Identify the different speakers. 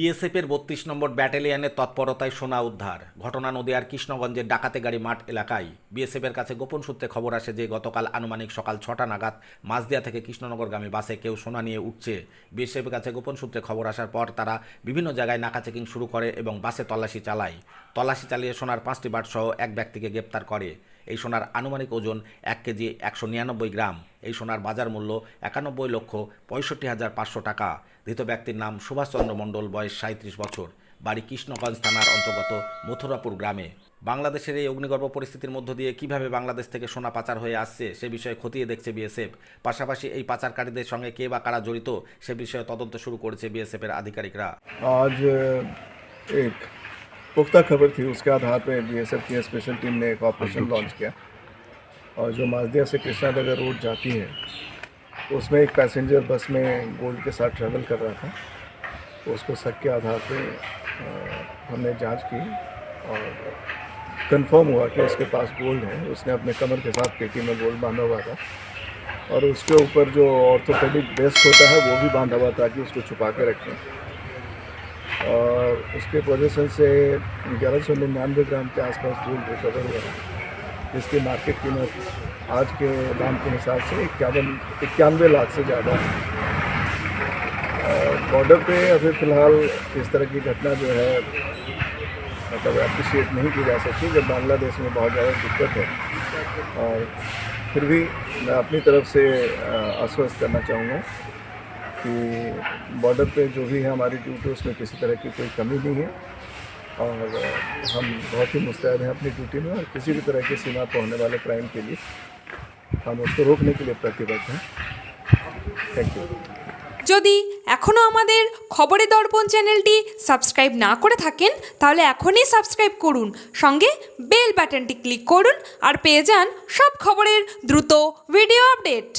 Speaker 1: বিএসএফের বত্রিশ নম্বর ব্যাটালিয়নের তৎপরতায় সোনা উদ্ধার। ঘটনা নদিয়ার কৃষ্ণগঞ্জের ডাকাতে গাড়ি মাঠ এলাকায়। বিএসএফের কাছে গোপন সূত্রে খবর আসে যে, গতকাল আনুমানিক সকাল ছটা নাগাদ মাঝদিয়া থেকে কৃষ্ণনগরগামী বাসে কেউ সোনা নিয়ে উঠছে। বিএসএফের কাছে গোপন সূত্রে খবর আসার পর তারা বিভিন্ন জায়গায় নাকা চেকিং শুরু করে এবং বাসে তল্লাশি চালায়। তল্লাশি চালিয়ে সোনার পাঁচটি বাটসহ এক ব্যক্তিকে গ্রেপ্তার করে। এই সোনার আনুমানিক ওজন এক কেজি একশো নিরানব্বই গ্রাম। এই সোনার বাজার মূল্য একানব্বই লক্ষ পঁয়ষট্টি হাজার পাঁচশো টাকা। ধৃত ব্যক্তির নাম সুভাষচন্দ্র মণ্ডল, বয়স সাঁত্রিশ বছর। বাড়ি কৃষ্ণগঞ্জ থানার অন্তর্গত মথুরাপুর গ্রামে। বাংলাদেশের এই অগ্নিগর্ভ পরিস্থিতির মধ্য দিয়ে কীভাবে বাংলাদেশ থেকে সোনা পাচার হয়ে আসছে সে বিষয়ে খতিয়ে দেখছে বিএসএফ। পাশাপাশি এই পাচারকারীদের সঙ্গে কে বা কারা জড়িত সে বিষয়ে তদন্ত শুরু করেছে বিএসএফের আধিকারিকরা।
Speaker 2: আজ पुख्ता खबर थी उसके आधार पर बी एस एफ़ की स्पेशल टीम ने एक ऑपरेशन लॉन्च किया। और जो माजदिया से कृष्णा नगर रोड जाती है उसमें एक पैसेंजर बस में गोल्ड के साथ ट्रैवल कर रहा था। तो उसको शक के आधार पर हमने जाँच की और कंफर्म हुआ कि उसके पास गोल्ड है। उसने अपने कमर के साथ पेटी में गोल्ड बांधा हुआ था। और उसके ऊपर जो ऑर्थोपेडिक बेस्ट होता है वो भी बांधा हुआ था कि उसको छुपा के रखें। और उसके पोजीशन से ग्यारह सौ निन्यानवे ग्राम के आसपास गोल्ड रिकवर हुआ है। जिसकी मार्केट कीमत आज के दाम के हिसाब से इक्यावन, इक्यानवे लाख से ज़्यादा है। बॉर्डर पे अभी फ़िलहाल इस तरह की घटना जो है मतलब अप्रिशिएट नहीं की जा सकती, जब बांग्लादेश में बहुत ज़्यादा दिक्कत है। और फिर भी मैं अपनी तरफ़ से आश्वस्त करना चाहूँगा कि बॉर्डर पे जो भी है हमारी ड्यूटी उसमें किसी तरह की कोई कमी नहीं है और अ, हम बहुत ही मुस्तैद हैं अपनी ड्यूटी में और किसी भी तरह की सीमा पर होने वाले क्राइम के लिए हम उसको रोकने के लिए प्रतिबद्ध हैं थैंक यू
Speaker 3: যদি এখনও আমাদের খবরের দর্পণ চ্যানেলটি সাবস্ক্রাইব না করে থাকেন তাহলে এখনই সাবস্ক্রাইব করুন সঙ্গে বেল বাটনটি ক্লিক করুন আর পেয়ে যান সব খবরের দ্রুত ভিডিও আপডেট